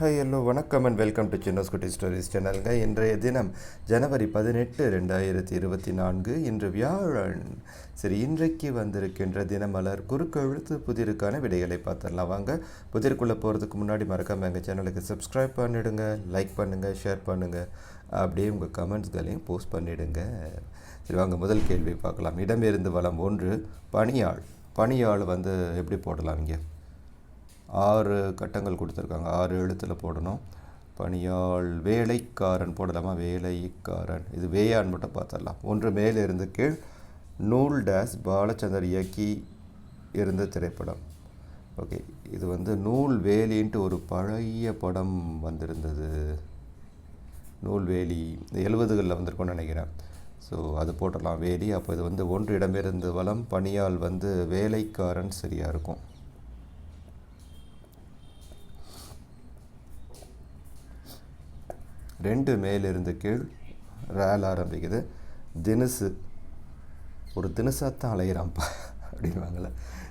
Hi hello வணக்கம் and welcome to சின்னோஸ் குட்டி ஸ்டோரிஸ் சேனலுங்க இன்றைய தினம் ஜனவரி பதினெட்டு ரெண்டாயிரத்தி இருபத்தி நான்கு இன்று வியாழன். சரி இன்றைக்கு வந்திருக்கின்ற தினமலர் குறுக்கெழுத்து புதிருக்கான விடைகளை பார்த்துடலாம். வாங்க புதிருக்குள்ளே போகிறதுக்கு முன்னாடி மறக்காமல் எங்கள் சேனலுக்கு சப்ஸ்கிரைப் பண்ணிவிடுங்க லைக் பண்ணுங்கள் ஷேர் பண்ணுங்கள் அப்படியே உங்கள் கமெண்ட்ஸ்களையும் போஸ்ட் பண்ணிவிடுங்க சரி வாங்க முதல் கேள்வி பார்க்கலாம். இடமிருந்து வளம் ஒன்று பணியாள் பணியாள் வந்து எப்படி போடலாம் இங்கே? ஆறு கட்டங்கள் கொடுத்துருக்காங்க. ஆறு எழுத்தில் போடணும். பணியாள் வேலைக்காரன் போடலாமா? வேலைக்காரன். இது வேயான் மட்டும் பார்த்துடலாம். ஒன்று மேலே இருந்து கீழ் நூல் டேஸ் பாலச்சந்தர் இயக்கி இருந்த திரைப்படம். ஓகே இது வந்து நூல் வேலின்ட்டு ஒரு பழைய படம் வந்திருந்தது. நூல்வேலி இந்த எழுபதுகளில் வந்திருக்கோன்னு நினைக்கிறேன். ஸோ அது போட்டலாம் வேலி. அப்போ இது வந்து ஒன்று இடமிருந்து வளம் பணியால் வந்து வேலைக்காரன் சரியாக இருக்கும். ரெண்டு மேலிருந்து கீழ் ரேல் ஆரம்பிக்குது. தினுசு ஒரு தினுசாக அலையிறான்ப்பா அப்படின்வாங்கள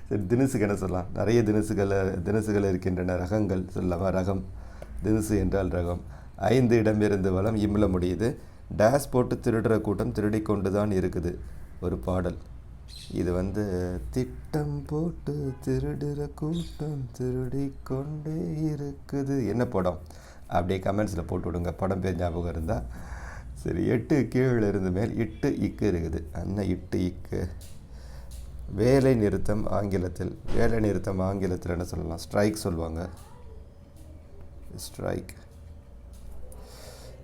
சரி தினுசுக்கு என்ன சொல்லலாம்? நிறைய தினசுகளை தினசுகள் இருக்கின்றன ரகங்கள் சொல்லலாமா ரகம். தினுசு என்றால் ரகம். ஐந்து இடமிருந்து வளம் இம்ல முடியுது. டேஸ் போட்டு திருடுற கூட்டம் திருடி கொண்டு தான் இருக்குது. ஒரு பாடல். இது வந்து திட்டம் போட்டு திருடுற கூட்டம் திருடி கொண்டே இருக்குது. என்ன படம்? அப்படியே கமெண்ட்ஸில் போட்டு விடுங்க. படம் பேர் ஞாபகம் இருந்தால் சரி எட்டு கீழே இருந்து மேல் இட்டு இக்கு இருக்குது. அண்ணன் இட்டு இக்கு? வேலை நிறுத்தம் ஆங்கிலத்தில் வேலை நிறுத்தம் ஆங்கிலத்தில் என்ன சொல்லலாம்? ஸ்ட்ரைக் சொல்லுவாங்க. ஸ்ட்ரைக்.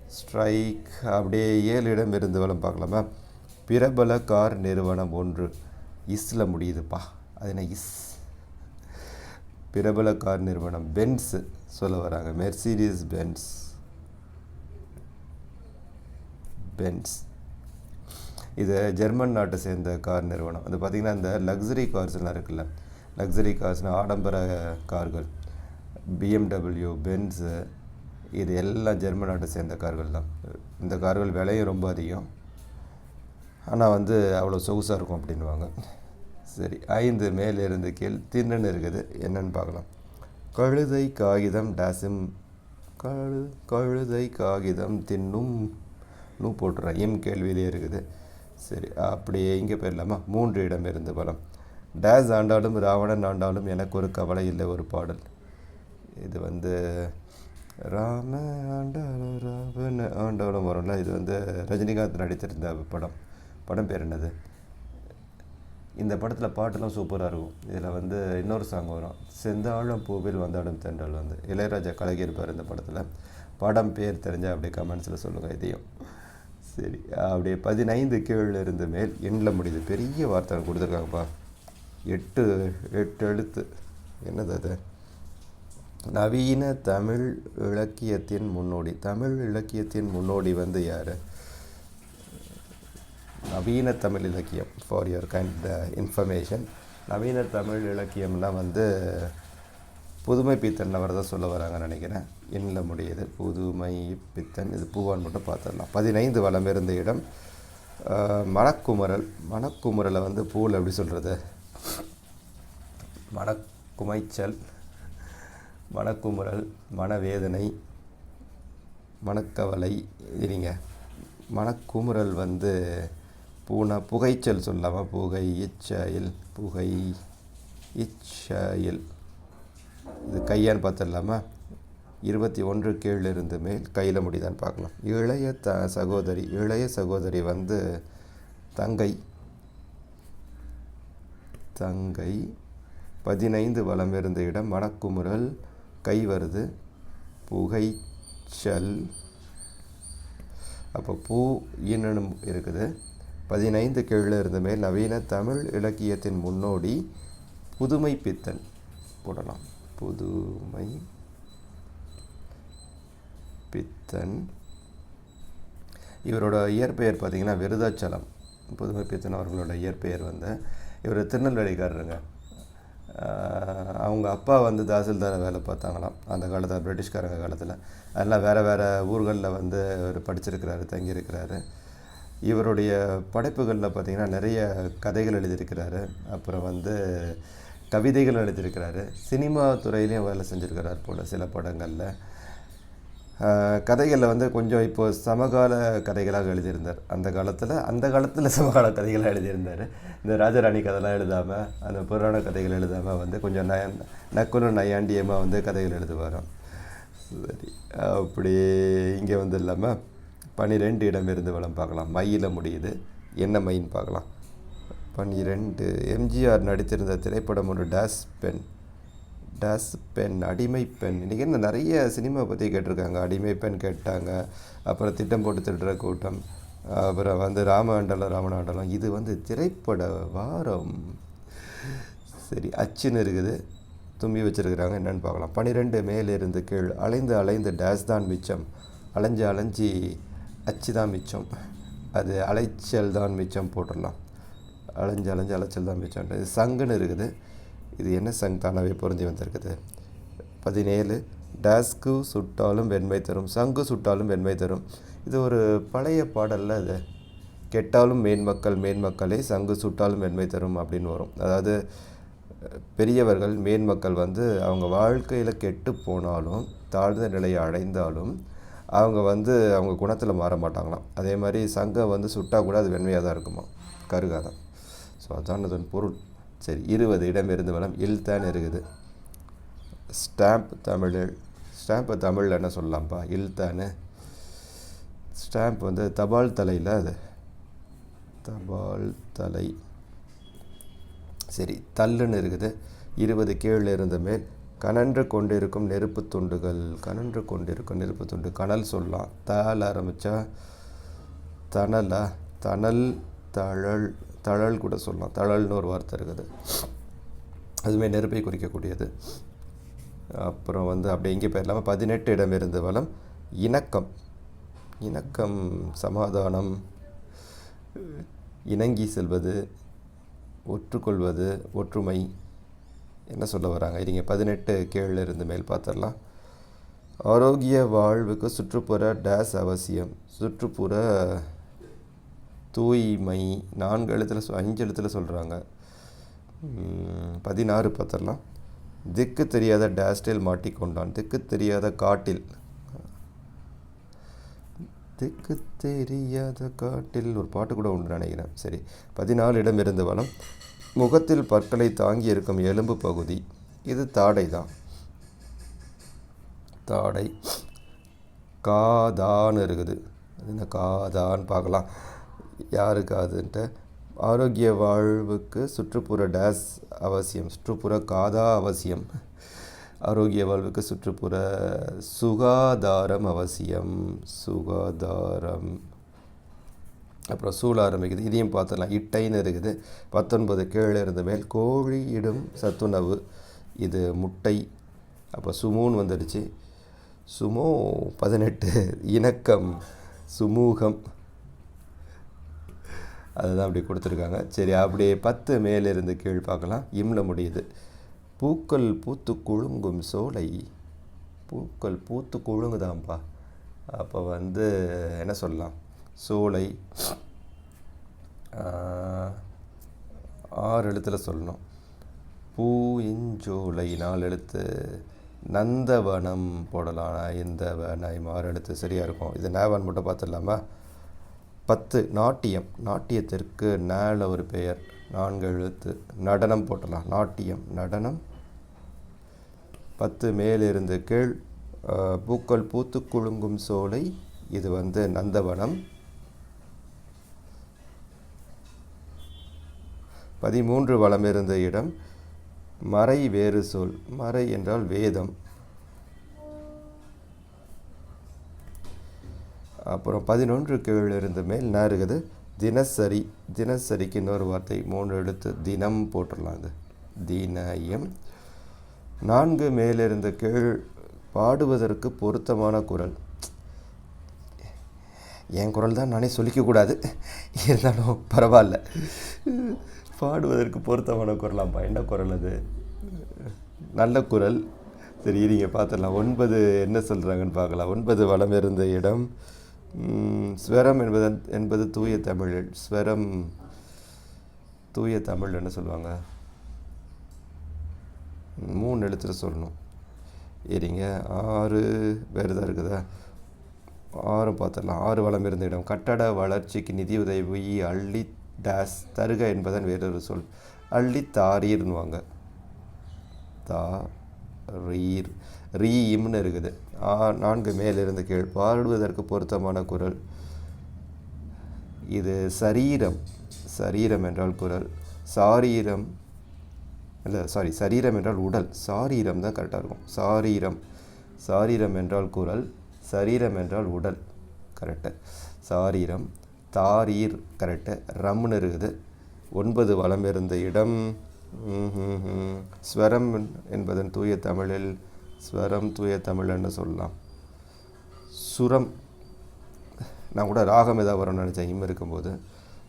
ஸ்ட்ரைக். அப்படியே ஏழு இடம் இருந்து வளம் பார்க்கலாமா? பிரபல கார் நிறுவனம் ஒன்று. இஸ்ஸில் முடியுதுப்பா. அது என்ன இஸ்? பிரபல கார் நிறுவனம். பென்ஸு. சொல்ல வராங்க. மெர்சீடிஸ் பென்ஸ் பென்ஸ் இது ஜெர்மன் நாட்டை சேர்ந்த கார் நிறுவனம். அது பார்த்திங்கன்னா இந்த லக்ஸரி கார்ஸ்லாம் இருக்குல்ல? லக்ஸரி கார்ஸ்னால் ஆடம்பர கார்கள். பிஎம்டபிள்யூ பென்ஸு இது எல்லாம் ஜெர்மன் நாட்டை சேர்ந்த கார்கள் தான். இந்த கார்கள் விலையும் ரொம்ப அதிகம். ஆனால் வந்து அவ்வளோ சொகுசாக இருக்கும் அப்படின்வாங்க சரி ஐந்து மேலிருந்து கீழ் தின்னு இருக்குது. என்னென்னு பார்க்கலாம். கழுதை காகிதம் டாசிம். கழு கழுதை காகிதம் தின்னும். நூ போட்டுறேன் எம் கேள்வியிலே இருக்குது. சரி அப்படியே இங்கே போயிடலாமா? மூன்று இடம் இருந்து பலம் டேஸ் ஆண்டாலும் ராவணன் ஆண்டாலும் எனக்கு ஒரு கவலை இல்லை ஒரு பாடல். இது வந்து ராம ஆண்டாலும் ராவண ஆண்டாலும் வரும்ல. இது வந்து ரஜினிகாந்த் நடித்திருந்த படம். படம் பேர் என்னது? இந்த படத்தில் பாட்டெல்லாம் சூப்பராக இருக்கும். இதில் வந்து இன்னொரு சாங் வரும். செந்தாழம் பூவில் வந்தாடும் தென்றல் வந்து. இளையராஜா கலகியிருப்பார் இந்த படத்தில். படம் பேர் தெரிஞ்சால் அப்படியே கமெண்ட்ஸில் சொல்லுங்கள் இதையும். சரி அப்படியே பதினைந்து கீழே இருந்து மேல் எண்ணில் முடியுது. பெரிய வார்த்தை கொடுத்துருக்காங்கப்பா. எட்டு எட்டு எழுத்து. என்னது அது? நவீன தமிழ் இலக்கியத்தின் முன்னோடி. தமிழ் இலக்கியத்தின் முன்னோடி வந்து யார்? நவீன தமிழ் இலக்கியம் ஃபார் யுவர் கைண்ட் இன்ஃபர்மேஷன் நவீன தமிழ் இலக்கியம்லாம் வந்து புதுமை பித்தன் அவர் தான் சொல்ல வராங்கன்னு நினைக்கிறேன். எண்ணில் முடியுது? புதுமை பித்தன் இது பூவான் மட்டும் பார்த்துடலாம். பதினைந்து வளம் இருந்த இடம் மணக்குமரல். மணக்குமரலை வந்து பூவில் எப்படி சொல்கிறது மணக்குமைச்சல் மணக்குமுறல் மனவேதனை மனக்கவலை இருங்க மனக்குமுறல் வந்து பூனா புகைச்சல் சொல்லாமா புகை இச்சயில் புகை இச்சயில். இது கையான்னு பார்த்துடலாமா? இருபத்தி ஒன்று கீழ் இருந்து மேல் கையில் முடிதான் பார்க்கலாம் இளைய த சகோதரி இளைய சகோதரி வந்து தங்கை. தங்கை பதினைந்து வளம் இருந்த இடம் மணக்குமுறல் கை வருது. புகைச்சல். அப்போ பூ இன்னும் இருக்குது. பதினைந்து கீழே இருந்துமே மேல் நவீன தமிழ் இலக்கியத்தின் முன்னோடி புதுமை பித்தன். போடலாம். புதுமை பித்தன். இவரோட இயற்பெயர் பார்த்திங்கன்னா விருதாச்சலம். புதுமை பித்தன் அவர்களோட இயற்பெயர் வந்து இவர் திருநெல்வேலிக்காரருங்க. அவங்க அப்பா வந்து தாசில்தாரை வேலை பார்த்தாங்களாம். அந்த காலத்தில் பிரிட்டிஷ்காரங்க காலத்தில். அதெல்லாம் வேறு வேறு ஊர்களில் வந்து அவர் படிச்சிருக்கிறாரு தங்கியிருக்கிறாரு. இவருடைய படைப்புகளில் பார்த்திங்கன்னா நிறைய கதைகள் எழுதியிருக்கிறாரு. அப்புறம் வந்து கவிதைகள் எழுதியிருக்கிறாரு. சினிமா துறையிலையும் வேலை செஞ்சுருக்கிறார் போல் சில படங்களில். கதைகளில் வந்து கொஞ்சம் இப்போது சமகால கதைகளாக எழுதியிருந்தார். அந்த காலத்தில் அந்த காலத்தில் சமகால கதைகளாக எழுதியிருந்தார். இந்த ராஜராணி கதைலாம் எழுதாமல் அந்த புராண கதைகள் எழுதாமல் வந்து கொஞ்சம் நய நக்குனு நயாண்டியமாக வந்து கதைகள் எழுதுவாராம். சரி அப்படி இங்கே வந்து இல்லாமல் பன்னிரெண்டு இடமிருந்து வளம் பார்க்கலாம். மையில் முடியுது. என்ன மைன்னு பார்க்கலாம். பன்னிரெண்டு எம்ஜிஆர் நடித்திருந்த திரைப்படம் ஒன்று டேஸ் பென். டஸ் பெண் அடிமை பெண். இன்றைக்கி என்ன நிறைய சினிமா பற்றி கேட்டிருக்காங்க. அடிமை பெண் கேட்டாங்க. அப்புறம் திட்டம் போட்டு திட்டுற கூட்டம். அப்புறம் வந்து ராமாண்டலம் ராமநாண்டலம் இது வந்து திரைப்பட வாரம். சரி அச்சுன்னு இருக்குது. தும்பி வச்சுருக்கிறாங்க. என்னென்னு பார்க்கலாம். பன்னிரெண்டு மேலிருந்து கீழ். அலைந்து அலைந்து டேஸ் தான் மிச்சம். அலைஞ்சு அலைஞ்சி அச்சு தான் மிச்சம். அது அலைச்சல் தான் மிச்சம் போட்டுடலாம். அலைஞ்சு அலைஞ்சு அலைச்சல் தான் மிச்சம். இது சங்குன்னு இருக்குது. இது என்ன சங் தானாகவே பொருந்தி வந்திருக்குது. பதினேழு டேஸ்கு சுட்டாலும் வெண்மை தரும். சங்கு சுட்டாலும் வெண்மை தரும். இது ஒரு பழைய பாடலில் அது. கெட்டாலும் மேன்மக்கள் மேன்மக்களே சங்கு சுட்டாலும் வெண்மை தரும் அப்படின்னு வரும். அதாவது பெரியவர்கள் மேன்மக்கள் வந்து அவங்க வாழ்க்கையில் கெட்டு போனாலும் தாழ்ந்த நிலையை அடைந்தாலும் அவங்க வந்து அவங்க குணத்தில் மாற மாட்டாங்களாம். அதே மாதிரி சங்கம் வந்து சுட்டால் கூட அது வெண்மையாக தான் இருக்குமா? கருகாதம் ஸோ அதான் அதன் பொருள். சரி இருபது இடம் இருந்து வளம் இல்தான் இருக்குது. ஸ்டாம்ப் தமிழ் ஸ்டாம்பை தமிழில் என்ன சொல்லலாம்ப்பா இல்தானு ஸ்டாம்ப் வந்து தபால் தலையில் அது. தபால் தலை. சரி தள்ளுன்னு இருக்குது. இருபது கீழே இருந்த மேல். கனன்று கொண்டிருக்கும் நெருப்பு துண்டுகள் கனன்று கொண்டிருக்கும் நெருப்பு துண்டு. கனல் சொல்லலாம். தால் ஆரம்பித்தா தணலா தணல் தழல் தழல் கூட சொல்லலாம். தழல்னு ஒரு வார்த்தை இருக்குது. அதுவுமே நெருப்பை குறிக்கக்கூடியது. அப்புறம் வந்து அப்படி எங்கே போயிடலாமல் பதினெட்டு இடம் இருந்து வளம் இணக்கம். இணக்கம் சமாதானம் இணங்கி செல்வது ஒற்றுக்கொள்வது ஒற்றுமை. என்ன சொல்ல வராங்க? இருங்க பதினெட்டு கீழே இருந்து மேல் பார்த்துடலாம். ஆரோக்கிய வாழ்வுக்கு சுற்றுப்புற டேஸ் அவசியம். சுற்றுப்புற தூய்மை. நான்கு எழுத்தில் அஞ்சு எழுத்தில் சொல்கிறாங்க பதினாறு பார்த்துடலாம். திக்கு தெரியாத டேஸ்டில் மாட்டிக்கொண்டான். திக்கு தெரியாத காட்டில். திக்கு தெரியாத காட்டில். ஒரு பாட்டு கூட உண்டு நினைக்கிறேன். சரி பதினாலு இடம் இருந்து வளம் முகத்தில் பற்களை தாங்கி இருக்கும் எலும்பு பகுதி. இது தாடை தான் தாடை. காதான்னு இருக்குது. இந்த என்ன காதான்னு பார்க்கலாம். யாருக்கு அதுன்ட்டு ஆரோக்கிய வாழ்வுக்கு சுற்றுப்புற டேஸ் அவசியம். சுற்றுப்புற காதா அவசியம். ஆரோக்கிய வாழ்வுக்கு சுற்றுப்புற சுகாதாரம் அவசியம். சுகாதாரம். அப்புறம் சூழ ஆரம்பிக்குது. இதையும் பார்த்துடலாம். இட்டைன்னு இருக்குது. பத்தொன்பது கீழே இருந்த மேல் கோழி இடும் சத்துணவு. இது முட்டை. அப்போ சுமூன்னு வந்துடுச்சு. சுமோ பதினெட்டு. இணக்கம். சுமூகம். அதுதான் அப்படி கொடுத்துருக்காங்க. சரி அப்படியே பத்து மேலிருந்து கீழ் பார்க்கலாம். இம்ல முடியுது. பூக்கள் பூத்து குழுங்கும் சோலை. பூக்கள் பூத்து குலுங்குதாம்ப்பா அப்போ வந்து என்ன சொல்லலாம்? சோலை ஆறு எழுத்தில் சொல்லணும். பூ இஞ்சோலை நாலு எழுத்து. நந்தவனம் போடலாம். இந்த வனம் ஆறு எழுத்து. சரியாக இருக்கும். இது நேவன் மட்டும் பார்த்துடலாமா? பத்து நாட்டியம். நாட்டியத்திற்கு நேல ஒரு பெயர். நான்கு எழுத்து. நடனம் போட்டலாம். நாட்டியம் நடனம். பத்து மேலிருந்து கீழ். பூக்கள் பூத்து குலுங்கும் சோலை. இது வந்து நந்தவனம். பதிமூன்று வளம் இருந்த இடம் மறை வேறு சொல் மறை என்றால் வேதம். அப்புறம் பதினொன்று கீழ் இருந்த மேல் இருக்குது? தினசரி தினசரிக்கு இன்னொரு வார்த்தை மூன்று எழுத்து தினம் போட்டுடலாம் அது. தினயம். நான்கு மேலிருந்த கீழ் பாடுவதற்கு பொருத்தமான குரல். என் குரல் தான் நானே சொல்லிக்கக்கூடாது இருந்தாலும் பரவாயில்ல. பாடுவதற்கு பொருத்தமான குரலாம்ப்பா என்ன குரல் அது. நல்ல குரல். சரி நீங்கள் பார்த்துடலாம் ஒன்பது என்ன சொல்கிறாங்கன்னு பார்க்கலாம் ஒன்பது வளம் இருந்த இடம். ஸ்வரம் என்பது என்பது தூய தமிழ். ஸ்வரம் தூய தமிழ் என்ன சொல்லுவாங்க? மூணு எழுத்துல சொல்லணும். சரிங்க ஆறு வேறு தான் இருக்குதா? ஆறும் பார்த்துடலாம் ஆறு வளம் இருந்த இடம். கட்டட வளர்ச்சிக்கு நிதியுதவி அள்ளி டேஸ் தருக என்பதன் வேறொரு சொல். அள்ளி தாரீர்னுவாங்க தா ரீர் ரீம்னு இருக்குது. ஆ நான்கு மேலிருந்து கீழ். பாடுவதற்கு பொருத்தமான குரல். இது சரீரம். சரீரம் என்றால் குரல். சாரீரம். இல்லை சாரி சரீரம் என்றால் உடல். சாரீரம் தான் கரெக்டாக இருக்கும். சாரீரம். சாரீரம் என்றால் குரல். சரீரம் என்றால் உடல். கரெக்டு சாரீரம். தாரீர் கரெக்டு ரம்னு இருக்குது. ஒன்பது வளம் இருந்த இடம். ஸ்வரம் என்பதன் தூய தமிழில் ஸ்வரம் தூய தமிழ்னு சொல்லலாம். சுரம். நான் கூட ராகம் ஏதாவது வரும்னு நினச்சேன் இம் இருக்கும்போது.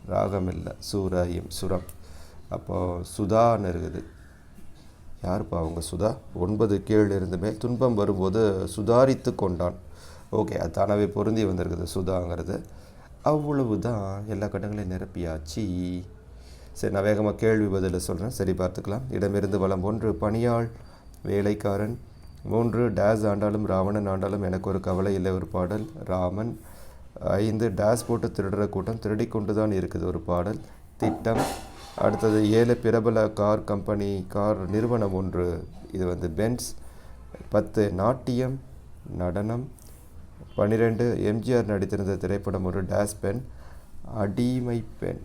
ராகம் இல்லை. சூர இம் சுரம். அப்போது சுதான்னு இருக்குது. யாருப்பா அவங்க சுதா? ஒன்பது கீழ் இருந்து மேல் துன்பம் வரும்போது சுதாரித்து கொண்டான். ஓகே அது தானாகவே பொருந்தி வந்திருக்குது சுதாங்கிறது. அவ்வளவு தான் எல்லா கட்டங்களையும் நிரப்பியாச்சு. சரி நான் வேகமாக கேள்வி பதில் சொல்கிறேன் சரி பார்த்துக்கலாம். இடமிருந்து வளம் ஒன்று பணியாள் வேலைக்காரன். மூன்று டேஸ் ஆண்டாலும் ராவணன் ஆண்டாலும் எனக்கு ஒரு கவலை இல்லை. ஒரு பாடல் ராமன். ஐந்து டேஸ் போட்டு திருடுற கூட்டம் திருடிக் கொண்டு தான் இருக்குது ஒரு பாடல். திட்டம். அடுத்தது ஏழு பிரபல கார் கம்பெனி கார் நிறுவனம் ஒன்று. இது வந்து பென்ஸ். பத்து நாட்டியம் நடனம். பன்னிரெண்டு எம்ஜிஆர் நடித்திருந்த திரைப்படம் ஒரு டேஸ் பெண் அடிமை பெண்.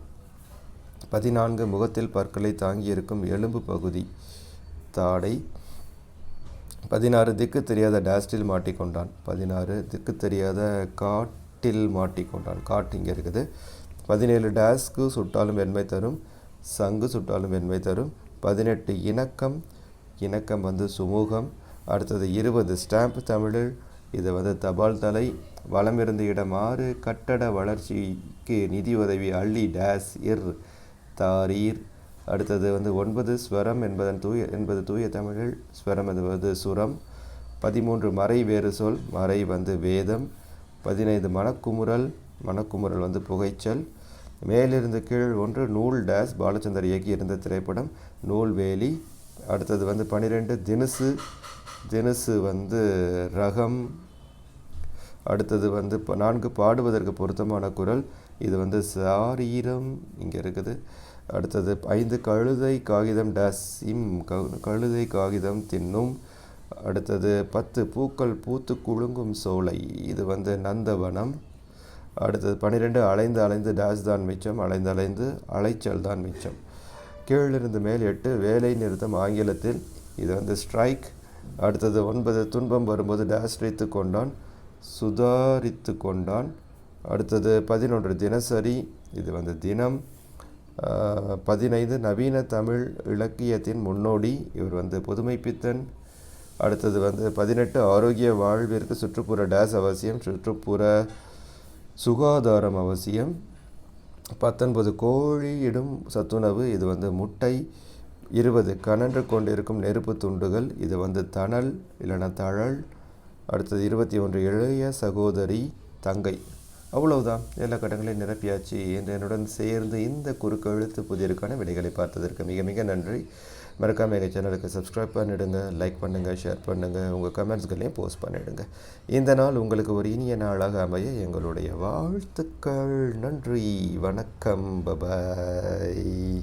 பதினான்கு முகத்தில் பற்களை தாங்கியிருக்கும் எலும்பு பகுதி தாடை. பதினாறு திக்கு தெரியாத டேஸ்டில் மாட்டிக்கொண்டான். பதினாறு திக்கு தெரியாத காட்டில் மாட்டிக்கொண்டான். காட் இங்கே இருக்குது. பதினேழு டேஸ்க்கு சுட்டாலும் வெண்மை தரும். சங்கு சுட்டாலும் வெண்மை தரும். பதினெட்டு இணக்கம். இணக்கம் வந்து சுமூகம். அடுத்தது இருபது ஸ்டாம்ப் தமிழில் இது வந்து தபால் தலை வளமிருந்து இருந்த இடம் ஆறு கட்டட வளர்ச்சிக்கு நிதி உதவி அள்ளி டேஸ் இர் தாரீர். அடுத்தது வந்து ஒன்பது ஸ்வரம் என்பதன் தூய என்பது தூய தமிழில் ஸ்வரம் என்பது சுரம். பதிமூன்று மறை வேறு சொல் மறை வந்து வேதம். பதினைந்து மனக்குமுறல் மனக்குமுறல் வந்து புகைச்சல். மேலிருந்து கீழ் ஒன்று நூல் டேஸ் பாலச்சந்தர் இயக்கியிருந்த திரைப்படம் நூல்வேலி அடுத்தது வந்து பன்னிரெண்டு தினுசு தினுசு வந்து ரகம். அடுத்தது வந்து இப்போ நான்கு பாடுவதற்கு பொருத்தமான குரல் இது வந்து சாரீரம் இங்கே இருக்குது. அடுத்தது ஐந்து கழுதை காகிதம் டேஸ் இம் கழுதை காகிதம் தின்னும். அடுத்தது பத்து பூக்கள் பூத்து குலுங்கும் சோலை இது வந்து நந்தவனம். அடுத்தது பன்னிரெண்டு அலைந்து அலைந்து டேஸ் தான் மிச்சம் அலைந்து அலைந்து அலைச்சல் தான் மிச்சம். கீழிருந்து மேல் எட்டு வேலை நிறுத்தம் ஆங்கிலத்தில் இது வந்து ஸ்ட்ரைக். அடுத்தது ஒன்பது துன்பம் வரும்போது டேஸ் வைத்து கொண்டான். சுதாரித்து கொண்டான். அடுத்தது பதினொன்று தினசரி. இது வந்து தினம். பதினைந்து நவீன தமிழ் இலக்கியத்தின் முன்னோடி. இவர் வந்து புதுமைப்பித்தன். அடுத்தது வந்து பதினெட்டு ஆரோக்கிய வாழ்விற்கு சுற்றுப்புற டேஸ் அவசியம் சுற்றுப்புற சுகாதாரம் அவசியம். பத்தொன்பது கோழி இடும் சத்துணவு. இது வந்து முட்டை. இருபது கனன்று கொண்டிருக்கும் நெருப்பு துண்டுகள். இது வந்து தணல் இல்லைன்னா தழல். அடுத்தது இருபத்தி ஒன்று இளைய சகோதரி தங்கை. அவ்வளவுதான். எல்லா கட்டங்களையும் நிரப்பியாச்சு. என்று என்னுடன் சேர்ந்து இந்த குறுக்கு எழுத்து புதியருக்கான விடைகளை பார்த்ததற்கு மிக மிக நன்றி. மறக்காம எங்கள் சேனலுக்கு சப்ஸ்கிரைப் பண்ணிடுங்க லைக் பண்ணுங்கள் ஷேர் பண்ணுங்கள் உங்கள் கமெண்ட்ஸ்களையும் போஸ்ட் பண்ணிடுங்க. இந்த நாள் உங்களுக்கு ஒரு இனிய நாளாக அமைய எங்களுடைய வாழ்த்துக்கள். நன்றி. வணக்கம். பபாய்